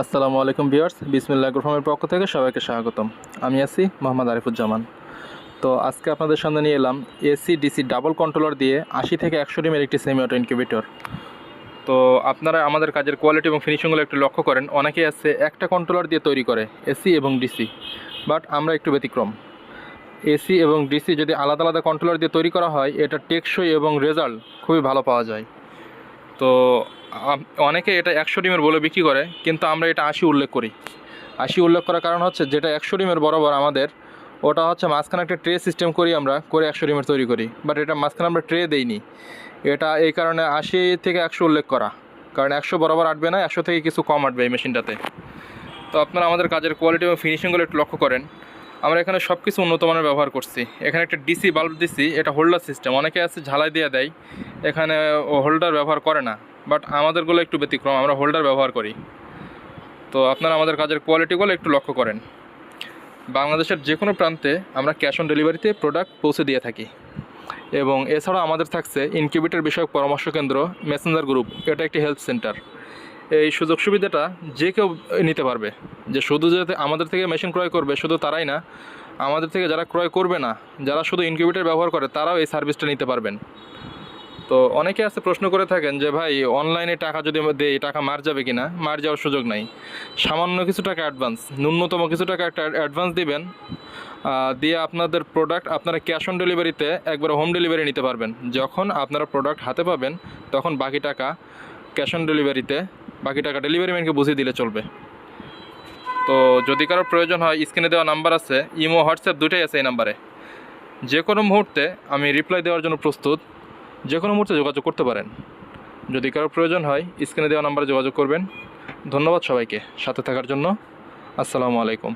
আসসালামু আলাইকুম ভিউয়ার্স, বিসমিল্লাহ গ্রুফামের পক্ষ থেকে সবাইকে স্বাগতম। আমি আছি মোহাম্মদ আরিফুজ্জামান। তো আজকে আপনাদের সামনে নিয়ে এলাম এসি ডিসি ডাবল কন্ট্রোলার দিয়ে আশি থেকে একশো ডিমের একটি সেমি অটো ইনকিউবেটর তো আপনারা আমাদের কাজের কোয়ালিটি এবং ফিনিশিংগুলো একটু লক্ষ্য করেন। অনেকেই আছে একটা কন্ট্রোলার দিয়ে তৈরি করে এসি এবং ডিসি বাট আমরা একটু ব্যতিক্রম। এসি এবং ডিসি যদি আলাদা আলাদা কন্ট্রোলার দিয়ে তৈরি করা হয়, এটা টেকসই এবং রেজাল্ট খুবই ভালো পাওয়া যায়। তো অনেকে এটা একশো ডিমের বলে বিক্রি করে, কিন্তু আমরা এটা আশি উল্লেখ করি। আশি উল্লেখ করার কারণ হচ্ছে, যেটা একশো ডিমের বরাবর আমাদের, ওটা হচ্ছে মাঝখানে একটা ট্রে সিস্টেম করি আমরা, করে একশো ডিমের তৈরি করি। বাট এটা মাঝখানে আমরা ট্রে দেইনি। এটা এই কারণে আশি থেকে একশো উল্লেখ করা। কারণ একশো বরাবর আটবে না, একশো থেকে কিছু কম আটবে এই মেশিনটাতে। তো আপনারা আমাদের কাজের কোয়ালিটি এবং ফিনিশিংগুলো একটু লক্ষ্য করেন। আমরা এখানে সব কিছু উন্নত মানের ব্যবহার করছি। এখানে একটা ডিসি বাল্ব দিছি এটা হোল্ডার সিস্টেম অনেকে আছে, ঝালাই দিয়ে দেয়। এখানে হোল্ডার ব্যবহার করে না বাট আমাদেরগুলো একটু ব্যতিক্রম, আমরা হোল্ডার ব্যবহার করি। তো আপনারা আমাদের কাজের কোয়ালিটিগুলো একটু লক্ষ্য করেন। বাংলাদেশের যে কোনো প্রান্তে আমরা ক্যাশ অন ডেলিভারিতে প্রোডাক্ট পৌঁছে দিয়ে থাকি। এবং এছাড়া আমাদের থাকছে ইনকিউবেটর বিষয়ক পরামর্শ কেন্দ্র মেসেঞ্জার গ্রুপ এটা একটি হেলথ সেন্টার এই সুযোগ সুবিধাটা যে কেউ নিতে পারবে। যে শুধু যে আমাদের থেকে মেশিন ক্রয় করবে, শুধু তারাই না, আমাদের থেকে যারা ক্রয় করবে না, যারা শুধু ইনকিউবেটর ব্যবহার করে, তারাও এই সার্ভিসটা নিতে পারবেন। তো অনেকে আছে প্রশ্ন করে থাকেন যে, ভাই অনলাইনে টাকা যদি দেই, টাকা মার যাবে কিনা? মার যাওয়ার সুযোগ নাই। সামান্য কিছু টাকা অ্যাডভান্স ন্যূনতম কিছু টাকা একটা অ্যাডভান্স দিবেন দিয়ে আপনাদের প্রোডাক্ট আপনারা ক্যাশ অন ডেলিভারিতে একবার হোম ডেলিভারি নিতে পারবেন। যখন আপনারা প্রোডাক্ট হাতে পাবেন, তখন বাকি টাকা ক্যাশ অন ডেলিভারিতে বাকি টাকা ডেলিভারি ম্যানকে বুঝিয়ে দিলে চলবে। তো যদি কারও প্রয়োজন হয় স্ক্রিনে দেওয়া নাম্বার আছে ইমো হোয়াটসঅ্যাপ দুটোই আছে এই নাম্বারে যে কোনো মুহূর্তে আমি রিপ্লাই দেওয়ার জন্য প্রস্তুত। যে কোনো মুহূর্তে যোগাযোগ করতে পারেন। যদি কারও প্রয়োজন হয়, স্ক্রিনে দেওয়া নাম্বারে যোগাযোগ করবেন। ধন্যবাদ সবাইকে সাথে থাকার জন্য। আসসালামু আলাইকুম।